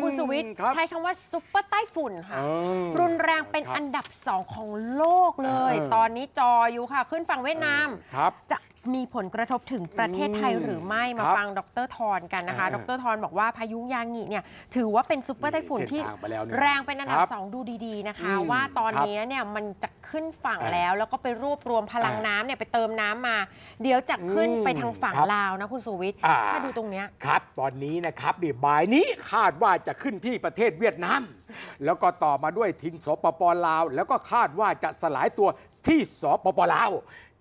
คุณสุวิทย์ครับใช้คำว่าซุปเปอร์ใต้ฝุ่นค่ะอืมรุนแรงเป็นครับอันดับสองของโลกเลย เออ ตอนนี้จออยู่ค่ะ ขึ้นฝั่งเวียดนาม ครับ จะ มีผลกระทบถึงประเทศไทยหรือไม่มาครับฟังดรทอนกันนะคะเอดอรทอนบอกว่าพายุยางิเนี่ยถือว่าเป็นซุปเปอร์ไต้ฝุ่นที่เส้นทางไปแล้วเนี่ยแรงเป็นอันดับครับสองดูดีๆนะคะอืมว่าตอนครับนี้เนี่ยมันจะขึ้นฝั่งเออแล้ว แล้วก็ไปรวบรวมพลังเออน้ำเนี่ยไปเติมน้ำมา เดี๋ยวจะขึ้นอืมไปทางฝั่งครับลาวนะคุณสุวิทย์อ่าถ้าดูตรงเนี้ยครับ ตอนนี้นะครับนี่บ่ายนี้คาดว่าจะขึ้นที่ประเทศเวียดนาม แล้วก็ต่อมาด้วยทิ้งสปปลาว แล้วก็คาดว่าจะสลายตัวที่สปปลาว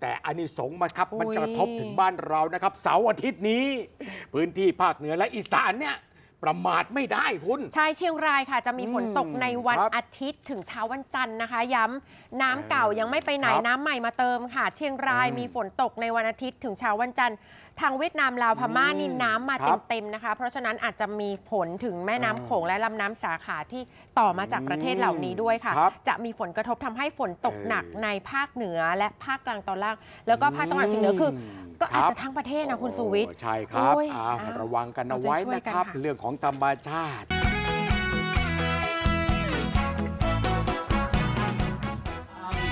แต่อันนี้สงส์มันครับมันอุ๊ยกระทบถึงบ้านเรานะครับ เสาร์อาทิตย์นี้ พื้นที่ภาคเหนือและอีสานเนี่ย ประมาทไม่ได้คุณ ใช่เชียงรายค่ะ จะมีฝนตกอืมในวันครับอาทิตย์ถึงเช้าวันจันทร์นะคะ ย้ำน้ำเก่ายังไม่ไปไหนครับน้ำใหม่มาเติมค่ะ เชียงรายอืมมีฝนตกในวันอาทิตย์ถึงเช้าวันจันทร์ ทางเวียดนามลาวพม่าอืมนี่น้ำมาครับเต็มๆนะคะ เพราะฉะนั้นอาจจะมีผลถึงแม่น้ำอ่าโขงและลำน้ำสาขาที่ต่อมาจากประเทศเหล่านี้ด้วยค่ะ ครับจะมีฝนกระทบทำให้ฝนตกเออหนักในภาคเหนือและภาคกลางตอนล่าง แล้วก็ภาคตะวันออกเฉียงเหนือคือก็ อาจจะทั้งประเทศนะคุณสุวิทย์โอ้ใช่ครับโอ้ยอ่าอ่าระวังกันเอาเราจะไว้ช่วยนะกันครับค่ะเรื่องของธรรมชาติ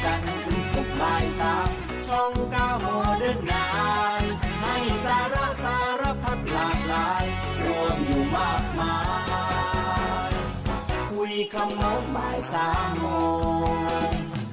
จันทร์ถึงศุกร์บ่ายสามช่องเก้าโมเดิร์นไนให้สาระสารพัดหลากหลาย รวมอยู่มากมาย คุยคำโน้นบ่ายสามโมง